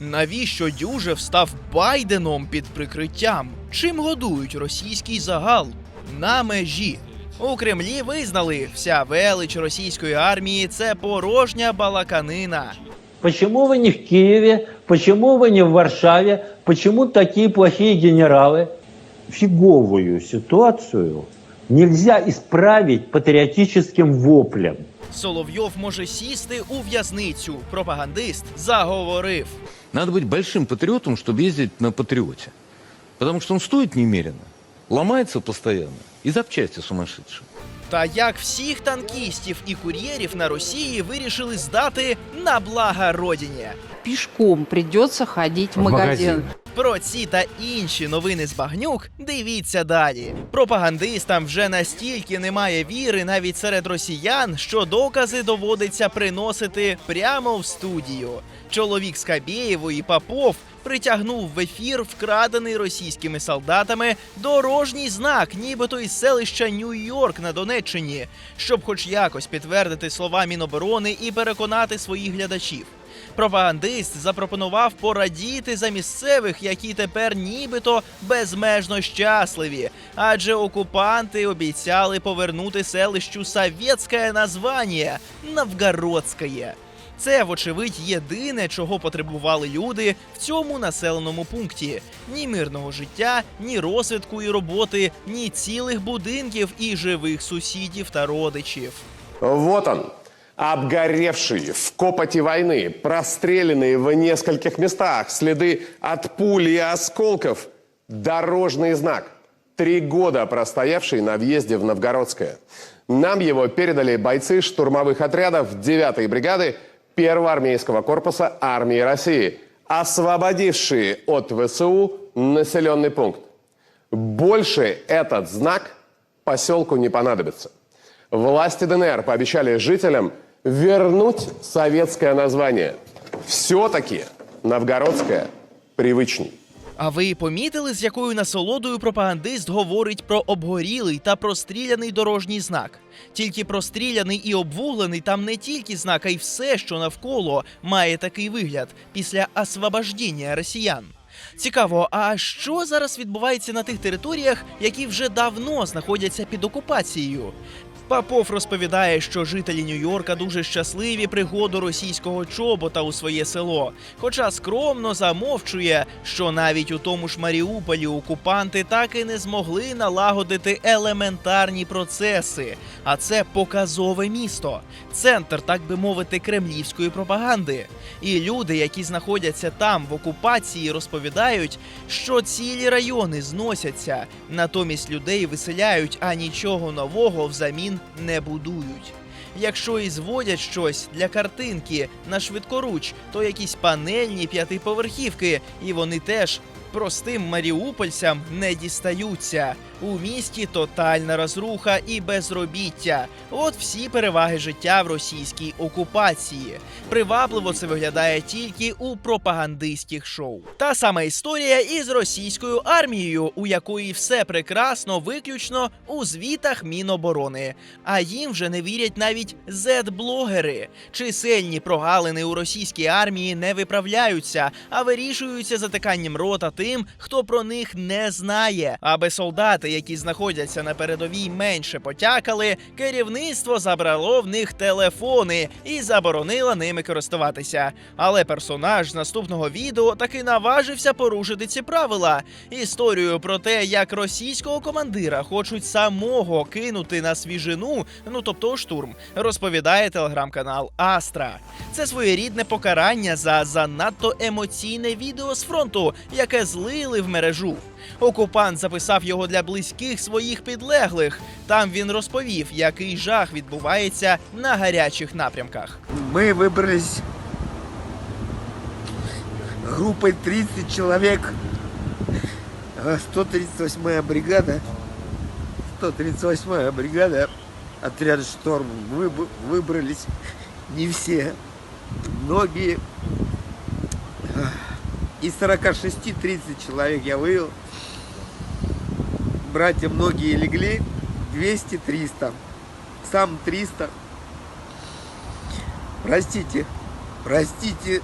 Навіщо Дюжев став Байденом під прикриттям? Чим годують російський загал? На межі. У Кремлі визнали, вся велич російської армії це порожня балаканина. Почему вы не в Киеве? Почему вы не в Варшаве? Почему такие плохие генералы? Фиговую ситуацию нельзя исправить патриотическим воплем. Соловйов може сісти у в'язницю. Пропагандист заговорив. Надо быть большим патриотом, чтобы ездить на патриоте. Потому что он стоит немерено, ломается постоянно и запчасти сумасшедшие. Та як всіх танкістів і кур'єрів на Росії вирішили здати на благо родині. пешком придется ходить в, В магазин. Про ці та інші новини з багнюк дивіться далі. Пропагандистам вже настільки немає віри навіть серед росіян, що докази доводиться приносити прямо в студію. Чоловік Скабєєвої Попов притягнув в ефір вкрадений російськими солдатами дорожній знак, нібито із селища Нью-Йорк на Донеччині, щоб хоч якось підтвердити слова Міноборони і переконати своїх глядачів. Пропагандист запропонував порадіти за місцевих, які тепер нібито безмежно щасливі, адже окупанти обіцяли повернути селищу совєтське названня Новгородське. Це, вочевидь, єдине, чого потребували люди в цьому населеному пункті: ні мирного життя, ні розвитку і роботи, ні цілих будинків і живих сусідів та родичів. Вот он, обгоревший в копоти войны, простреленные в нескольких местах, следы от пуль и осколков, дорожный знак, три года простоявший на въезде в Новгородское. Нам его передали бойцы штурмовых отрядов 9-й бригады 1-го армейского корпуса армии России, освободившие от ВСУ населенный пункт. Больше этот знак поселку не понадобится. Власти ДНР пообещали жителям вернуть советское название. Все-таки новгородское привычней. А ви помітили, з якою насолодою пропагандист говорить про обгорілий та простріляний дорожній знак? Тільки простріляний і обвуглений там не тільки знак, а й все, що навколо має такий вигляд після освобождіння росіян. Цікаво, а що зараз відбувається на тих територіях, які вже давно знаходяться під окупацією? Попов розповідає, що жителі Нью-Йорка дуже щасливі пригоду російського чобота у своє село, хоча скромно замовчує, що навіть у тому ж Маріуполі окупанти так і не змогли налагодити елементарні процеси. А це показове місто, центр, так би мовити, кремлівської пропаганди. І люди, які знаходяться там в окупації, розповідають, що цілі райони зносяться, натомість людей виселяють, а нічого нового взамін не будують. Якщо і зводять щось для картинки на швидкоруч, то якісь панельні п'ятиповерхівки, і вони теж простим маріупольцям не дістаються. У місті тотальна розруха і безробіття. От всі переваги життя в російській окупації. Привабливо це виглядає тільки у пропагандистських шоу. Та сама історія із російською армією, у якої все прекрасно, виключно у звітах Міноборони. А їм вже не вірять навіть зет-блогери. Чисельні прогалини у російській армії не виправляються, а вирішуються затиканням рота тим, хто про них не знає. Аби солдати, які знаходяться на передовій, менше потякали, керівництво забрало в них телефони і заборонило ними користуватися. Але персонаж з наступного відео таки наважився порушити ці правила. Історію про те, як російського командира хочуть самого кинути на свіжину, ну тобто штурм, розповідає телеграм-канал Астра. Це своєрідне покарання за занадто емоційне відео з фронту, яке злили в мережу. Окупант записав його для близьких своїх підлеглих. Там він розповів, який жах відбувається на гарячих напрямках. Мы выбрались группой 30 человек. А, 138-я бригада. 138-я бригада. Отряд «Шторм». Мы бы- выбрались не все. Многие. Из 46-30 человек я вывел. Братья многие легли. 200-300. Сам 300. Простите, простите,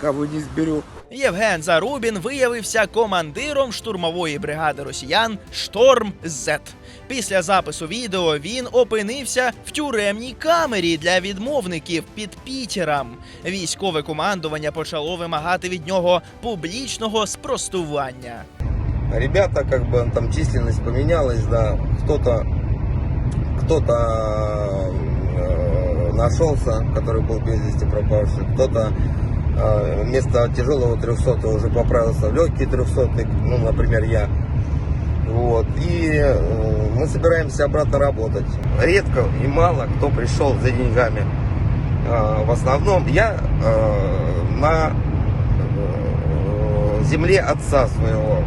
кого не сберу. Євген Зарубін виявився командиром штурмової бригади росіян Шторм Зет. Після запису відео він опинився в тюремній камері для відмовників під Пітером. Військове командування почало вимагати від нього публічного спростування. Ребята, как бы там численность поменялась, да, кто-то кто-то э, нашелся, который был без вести пропавший, кто-то э, вместо тяжелого 300 уже поправился в легкий 300, ну, например, я. Вот. И э, мы собираемся обратно работать. Редко и мало кто пришел за деньгами. Э, в основном я э, на э, земле отца своего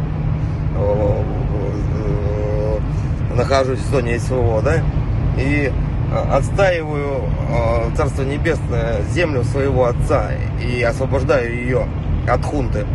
нахожусь в зоне СВО, да, и отстаиваю э, Царство Небесное, землю своего отца и освобождаю ее от хунты,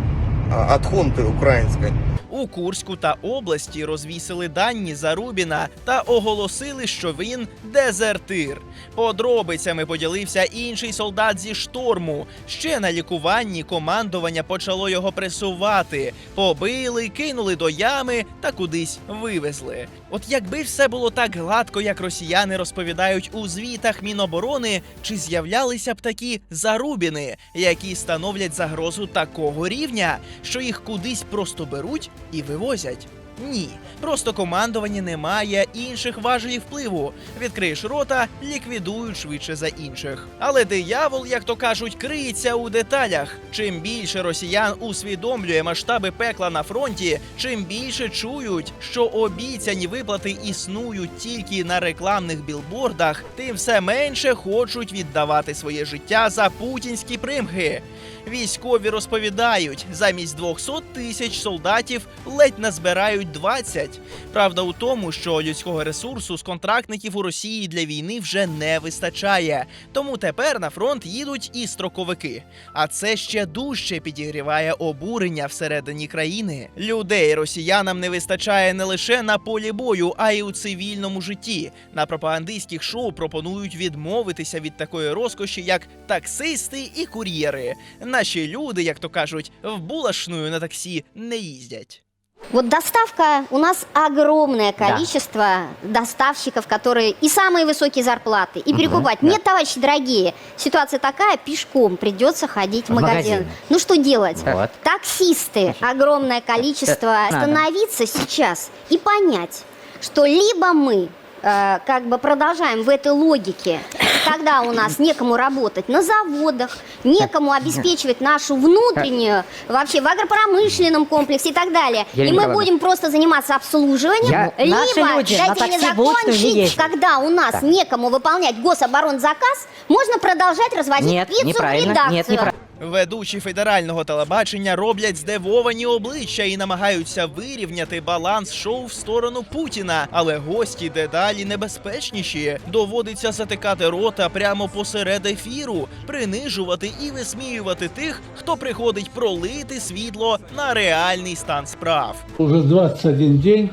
э, от хунты украинской. У Курську та області розвісили дані Зарубіна та оголосили, що він дезертир. Подробицями поділився інший солдат зі шторму. Ще на лікуванні командування почало його пресувати. Побили, кинули до ями та кудись вивезли. От якби все було так гладко, як росіяни розповідають у звітах Міноборони, чи з'являлися б такі зарубіни, які становлять загрозу такого рівня, що їх кудись просто беруть і вивозять? Ні, просто командування не має інших важелів впливу. Відкриєш рота, ліквідують швидше за інших. Але диявол, як то кажуть, криється у деталях. Чим більше росіян усвідомлює масштаби пекла на фронті, чим більше чують, що обіцяні виплати існують тільки на рекламних білбордах, тим все менше хочуть віддавати своє життя за путінські примхи. Військові розповідають, замість 200 тисяч солдатів ледь назбирають 20. Правда у тому, що людського ресурсу з контрактників у Росії для війни вже не вистачає. Тому тепер на фронт їдуть і строковики. А це ще дужче підігріває обурення всередині країни. Людей росіянам не вистачає не лише на полі бою, а й у цивільному житті. На пропагандистських шоу пропонують відмовитися від такої розкоші, як таксисти і кур'єри. Наші люди, як то кажуть, в булашную на таксі не їздять. Вот доставка, у нас огромное количество доставщиков, которые и самые высокие зарплаты, и перекупать. Нет, товарищи дорогие, ситуация такая, пешком придется ходить в, В магазин. магазин. Ну что делать? Вот. Таксисты, огромное количество. Э, надо. Остановиться сейчас и понять, что либо мы э, как бы продолжаем в этой логике, когда у нас некому работать на заводах, некому обеспечивать нашу внутреннюю, вообще в агропромышленном комплексе и так далее. Елена и мы Николаевна. будем просто заниматься обслуживанием, Я- либо наши люди на дайте мне такси будут или закончить, когда у нас некому выполнять гособоронзаказ, можно продолжать развозить Нет, пиццу в неправильно. редакцию. Нет, неправильно. Ведучі федерального телебачення роблять здивовані обличчя і намагаються вирівняти баланс шоу в сторону Путіна. Але гості дедалі небезпечніші. Доводиться затикати рота прямо посеред ефіру, принижувати і висміювати тих, хто приходить пролити світло на реальний стан справ. Уже 21 день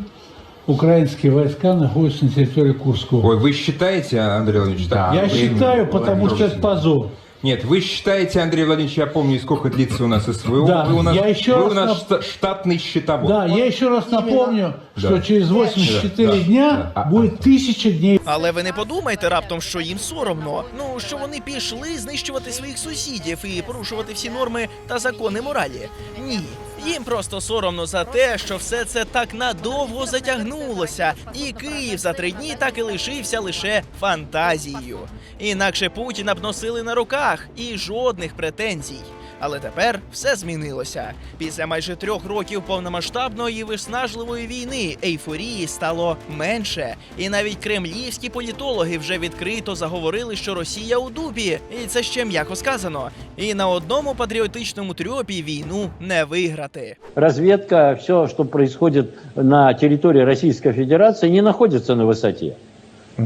украинские войска находятся на территории Курского. Ой, вы считаете, Андрей Владимирович, так? Я Вы- считаю, потому Владимир что это позор. Нет, вы считаете, Андрей Владимирович, я помню, сколько длится у нас СВО. Да, вы у нас, я еще вы раз у нас нап- шта- штатный счетовод. Да, я еще раз напомню, что Да. через 84 Да, да, дня да. будет тысяча дней. Але ви не подумайте раптом, що їм соромно. Ну що вони пішли знищувати своїх сусідів і порушувати всі норми та закони моралі. Ні. їм просто соромно за те, що все це так надовго затягнулося, і Київ за три дні так і лишився лише фантазією. Інакше Путіна б носили на руках і жодних претензій. Але тепер все змінилося. Після майже трьох років повномасштабної і виснажливої війни ейфорії стало менше. І навіть кремлівські політологи вже відкрито заговорили, що Росія у дупі, і це ще м'яко сказано. І на одному патріотичному трьопі війну не виграти. Разведка, все, что происходит на территории Российской Федерации, не находится на высоте.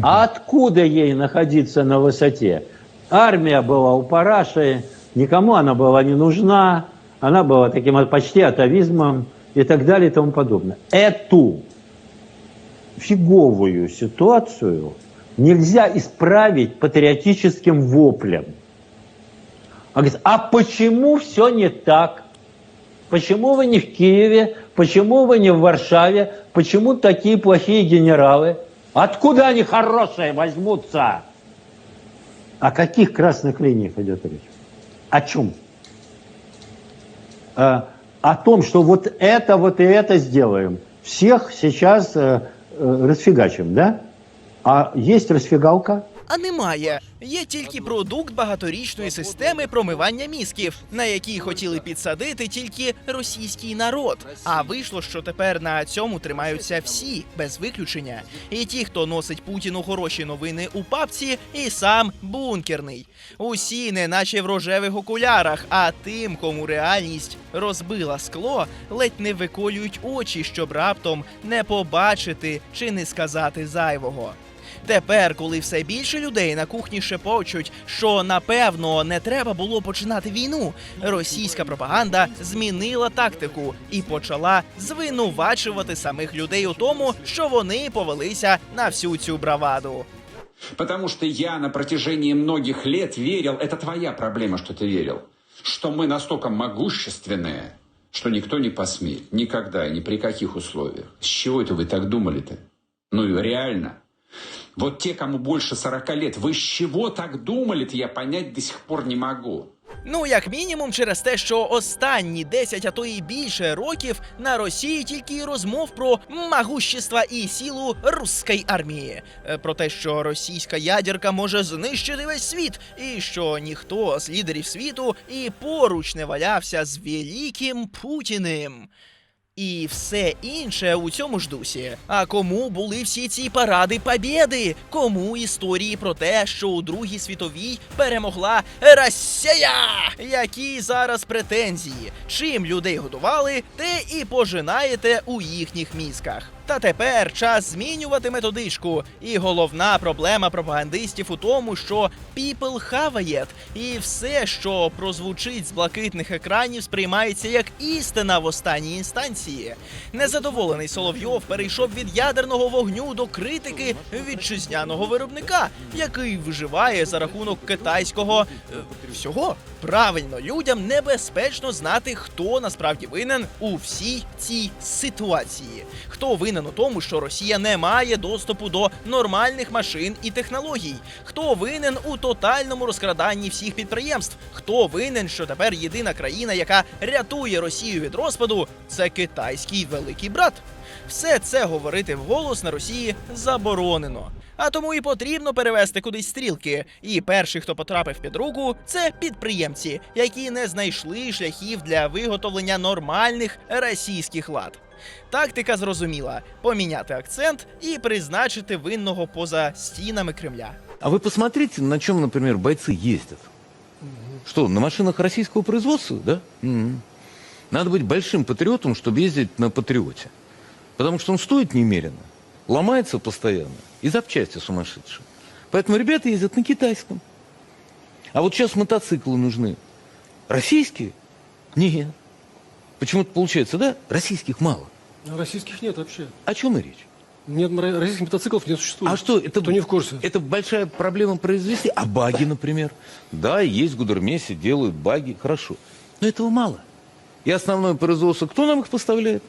А откуда ей находиться на высоте? Армия была у параши, Никому она была не нужна, она была таким почти атовизмом и так далее и тому подобное. Эту фиговую ситуацию нельзя исправить патриотическим воплем. Он говорит, а почему все не так? Почему вы не в Киеве? Почему вы не в Варшаве? Почему такие плохие генералы? Откуда они хорошие возьмутся? О каких красных линиях идет речь? О чем? Э, о том, что вот это, вот и это сделаем. Всех сейчас э, э, расфигачим, да? А есть расфигалка? А немає. Є тільки продукт багаторічної системи промивання мізків, на який хотіли підсадити тільки російський народ. А вийшло, що тепер на цьому тримаються всі без виключення. І ті, хто носить Путіну хороші новини у папці, і сам бункерний. Усі, не наче в рожевих окулярах, а тим, кому реальність розбила скло, ледь не виколюють очі, щоб раптом не побачити чи не сказати зайвого. Тепер, коли все більше людей на кухні шепочуть, що напевно не треба було починати війну, російська пропаганда змінила тактику і почала звинувачувати самих людей у тому, що вони повелися на всю цю браваду. Потому что я на протяжении многих лет верил, это твоя проблема, что ты верил, что мы настолько могущественные, что никто не посмеет. Никогда и ни при каких условиях. С чего это вы так думали-то? Ну и реально. Вот те, кому больше 40 лет, вы с чего так думали-то, я понять до сих пор не могу. Ну, як мінімум, через те, що останні 10, а то і більше років на Росії тільки розмов про могущество і силу руської армії, Е, про те, що російська ядерка може знищити весь світ, і що ніхто з лідерів світу і поруч не валявся з великим Путіним. І все інше у цьому ж дусі. А кому були всі ці паради побєди? Кому історії про те, що у Другій світовій перемогла Росія? Які зараз претензії? Чим людей годували, те і пожинаєте у їхніх мізках. Та тепер час змінювати методичку. І головна проблема пропагандистів у тому, що people хаває, і все, що прозвучить з блакитних екранів, сприймається як істина в останній інстанції. Незадоволений Соловйов перейшов від ядерного вогню до критики вітчизняного виробника, який виживає за рахунок китайського е, всього. Правильно, людям небезпечно знати, хто насправді винен у всій цій ситуації. Хто винен у тому, що Росія не має доступу до нормальних машин і технологій? Хто винен у тотальному розкраданні всіх підприємств? Хто винен, що тепер єдина країна, яка рятує Росію від розпаду, це китайський великий брат? Все це говорити вголос на Росії заборонено. А тому і потрібно перевести кудись стрілки. І перший, хто потрапив під руку, це підприємці, які не знайшли шляхів для виготовлення нормальних російських лад. Тактика зрозуміла: поміняти акцент і призначити винного поза стінами Кремля. А вы посмотрите, на чем, например, бойцы ездят. Что, на машинах российского производства, да? Мгм. Надо быть большим патриотом, чтобы ездить на патриоте. Потому что он стоит немерено, ломается постоянно и запчасти сумасшедшие. Поэтому ребята ездят на китайском. А вот сейчас мотоциклы нужны. Российские? Нет. Почему-то получается, да, российских мало. Российских нет вообще. О чем и речь? Нет, российских мотоциклов не существует. А что, это, Кто не в курсе? это большая проблема произвести? А баги, например? Да, есть в Гудермесе, делают баги, хорошо. Но этого мало. И основное производство, кто нам их поставляет?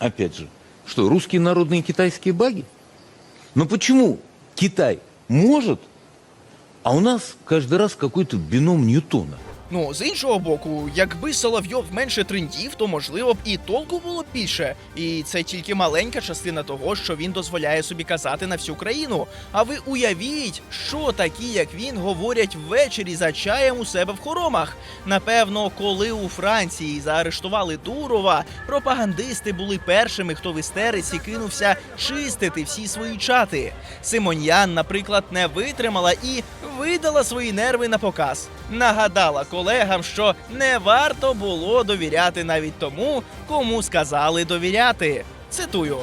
Опять же, что, русские народные китайские баги? Но почему Китай может, а у нас каждый раз какой-то бином Ньютона? Ну, з іншого боку, якби Соловйов менше трендів, то можливо б і толку було б більше. І це тільки маленька частина того, що він дозволяє собі казати на всю країну. А ви уявіть, що такі, як він, говорять ввечері за чаєм у себе в хоромах. Напевно, коли у Франції заарештували Дурова, пропагандисти були першими, хто в істериці кинувся чистити всі свої чати. Симоньян, наприклад, не витримала і видала свої нерви на показ. Нагадала колегам, що не варто було довіряти навіть тому, кому сказали довіряти. Цитую.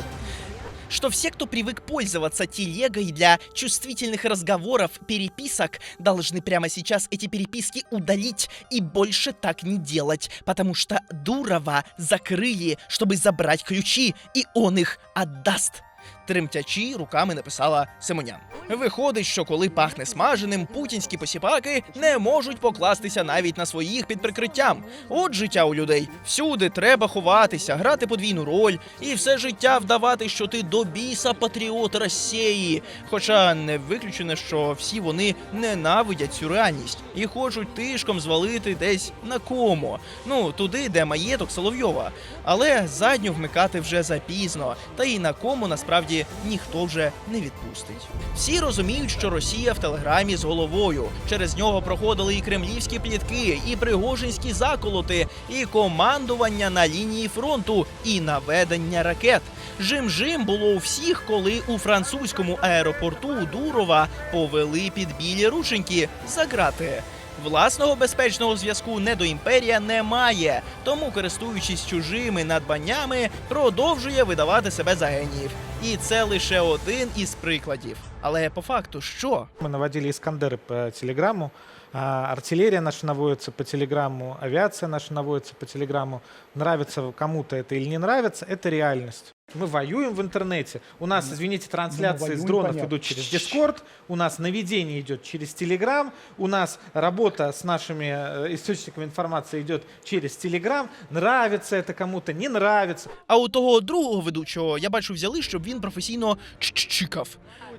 что все, кто привык пользоваться телегой для чувствительных разговоров, переписок, должны прямо сейчас эти переписки удалить и больше так не делать, потому что Дурова закрыли, чтобы забрать ключи, и он их отдаст. Тремтячи руками написала Симонян. Виходить, що коли пахне смаженим, путінські посіпаки не можуть покластися навіть на своїх під прикриттям. От життя у людей. Всюди треба ховатися, грати подвійну роль і все життя вдавати, що ти до біса патріот Росії. Хоча не виключено, що всі вони ненавидять цю реальність і хочуть тишком звалити десь на кому. Ну туди, де маєток Соловйова. Але задню вмикати вже запізно, та і на кому насправді ніхто вже не відпустить. Всі розуміють, що Росія в телеграмі з головою. Через нього проходили і кремлівські плітки, і пригожинські заколоти, і командування на лінії фронту, і наведення ракет. Жим-жим було у всіх, коли у французькому аеропорту Дурова повели під білі рученьки за грати. Власного безпечного зв'язку не до імперія немає, тому, користуючись чужими надбаннями, продовжує видавати себе за геніїв. І це лише один із прикладів. Але по факту що? Мы наводили Искандеры по телеграмму, а артиллерия наша наводится по телеграмму, авиация наша наводится по телеграмму. Нравится кому-то это или не нравится, это реальность. Мы воюем в интернете. У нас, извините, трансляции с дронов идут через Дискорд, у нас наведение идет через Телеграм, у нас работа с нашими э, источниками информации идет через Телеграм. Нравится это кому-то, не нравится. А у того другого ведучого я бачу взяли, щоб він професійно чикав.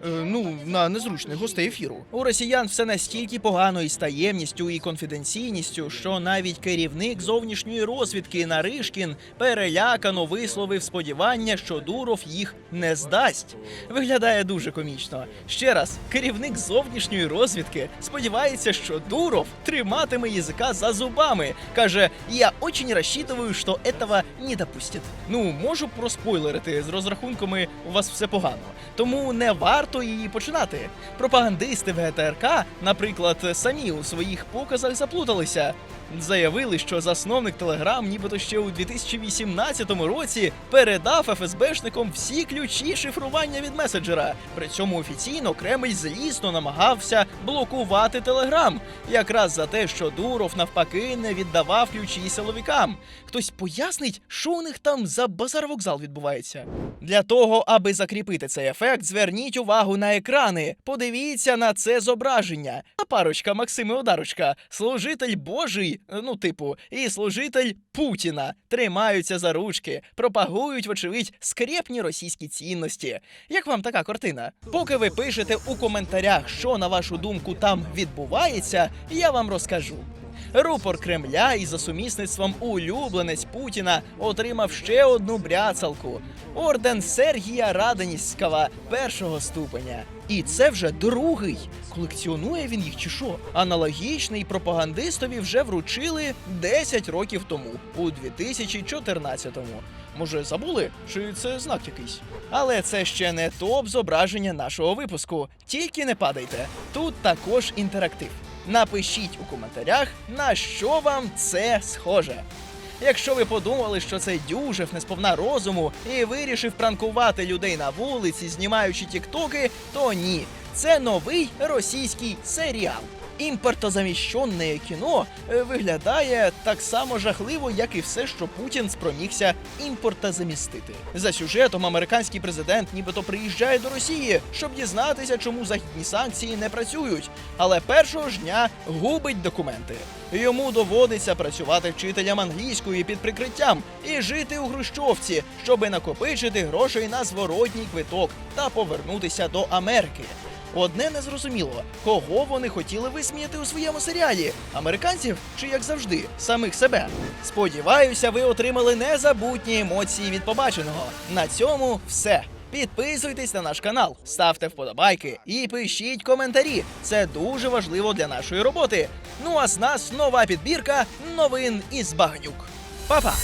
Е, ну, на незручних гостей ефіру. У росіян все настільки погано із таємністю і конфіденційністю, що навіть керівник зовнішньої розвідки Наришкін перелякано висловив сподівання, що Дуров їх не здасть. Виглядає дуже комічно. Ще раз, керівник зовнішньої розвідки сподівається, що Дуров триматиме язика за зубами. каже: Я очень рассчитываю, що этого не допустять. Ну можу проспойлерити з розрахунками. У вас все погано, тому не варто її починати. Пропагандисти ВГТРК, наприклад, самі у своїх показах заплуталися. Заявили, що засновник Телеграм, нібито ще у 2018 році передав ФСБшникам всі ключі шифрування від меседжера. При цьому офіційно Кремль злісно намагався блокувати Телеграм, якраз за те, що Дуров навпаки не віддавав ключі силовикам. Хтось пояснить, що у них там за базар вокзал відбувається. Для того, аби закріпити цей ефект, зверніть увагу на екрани. Подивіться на це зображення. А парочка Максими Одарочка, служитель Божий, ну типу, і служитель Путіна тримаються за ручки, пропагують, вочевидь, скрепні російські цінності. Як вам така картина? Поки ви пишете у коментарях, що на вашу думку там відбувається, я вам розкажу. Рупор Кремля і за сумісництвом улюбленець Путіна отримав ще одну бряцалку орден Сергія Радонівського першого ступеня. І це вже другий. Колекціонує він їх чи що? Аналогічний пропагандистові вже вручили 10 років тому, у 2014-му. Може, забули? Чи це знак якийсь? Але це ще не топ зображення нашого випуску. Тільки не падайте. Тут також інтерактив. Напишіть у коментарях, на що вам це схоже. Якщо ви подумали, що це дюжев несповна розуму і вирішив пранкувати людей на вулиці, знімаючи тіктоки, то ні. Це новий російський серіал. Імпортозаміщенне кіно е, виглядає так само жахливо, як і все, що Путін спромігся імпортозамістити. За сюжетом американський президент нібито приїжджає до Росії, щоб дізнатися, чому західні санкції не працюють. Але першого ж дня губить документи. Йому доводиться працювати вчителем англійської під прикриттям і жити у Хрущовці, щоби накопичити грошей на зворотній квиток та повернутися до Америки. Одне незрозуміло, кого вони хотіли висміяти у своєму серіалі: американців чи як завжди, самих себе. Сподіваюся, ви отримали незабутні емоції від побаченого. На цьому все. Підписуйтесь на наш канал, ставте вподобайки і пишіть коментарі. Це дуже важливо для нашої роботи. Ну а з нас нова підбірка новин із багнюк. Па-па!